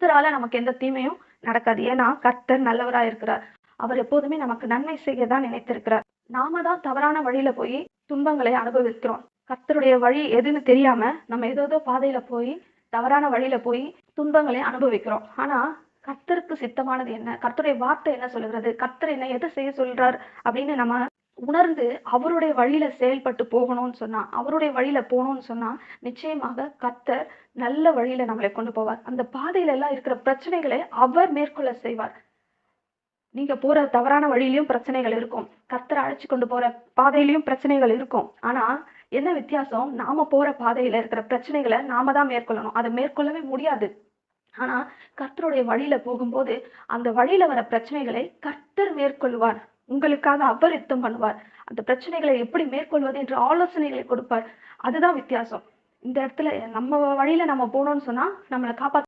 கர்த்தரால நமக்கு எந்த தீமையும் நடக்காது. ஏன்னா கர்த்தர் நல்லவரா இருக்கிறார். அவர் எப்போதுமே நமக்கு நன்மை செய்ய தான் நினைத்திருக்கிறார். நாம தான் தவறான வழியில போய் துன்பங்களை அனுபவிக்கிறோம். கர்த்தருடைய வழி எதுன்னு தெரியாம நம்ம ஏதோ ஏதோ பாதையில போய் தவறான வழியில போய் துன்பங்களை அனுபவிக்கிறோம். ஆனா கர்த்தருக்கு சித்தமானது என்ன? கர்த்தருடைய வார்த்தை என்ன சொல்லுகிறது? கர்த்தர் என்ன எதை செய்ய சொல்றார்? அப்படின்னு நம்ம உணர்ந்து அவருடைய வழியில செயல்பட்டு போகணும்னு சொன்னா அவருடைய வழியில போகணும்னு சொன்னா நிச்சயமாக கர்த்தர் நல்ல வழியில நம்மளை கொண்டு போவார். அந்த பாதையில எல்லாம் இருக்கிற பிரச்சனைகளை அவர் மேற்கொள்ள செய்வார். நீங்க போற தவறான வழியிலயும் பிரச்சனைகள் இருக்கும். கத்தரை அழைச்சு கொண்டு போற பாதையிலயும் பிரச்சனைகள் இருக்கும். ஆனா என்ன வித்தியாசம்? நாம போற பாதையில இருக்கிற பிரச்சனைகளை நாம தான் மேற்கொள்ளணும். அதை மேற்கொள்ளவே முடியாது. ஆனா கர்த்தருடைய வழியில போகும்போது அந்த வழியில வர பிரச்சனைகளை கர்த்தர் மேற்கொள்வார். உங்களுக்காக அவர் யுத்தம் பண்ணுவார். அந்த பிரச்சனைகளை எப்படி மேற்கொள்வது என்று ஆலோசனைகளை கொடுப்பார். அதுதான் வித்தியாசம். இந்த இடத்துல நம்ம வழியில நம்ம போனோம்னு சொன்னா நம்மளை காப்பாற்ற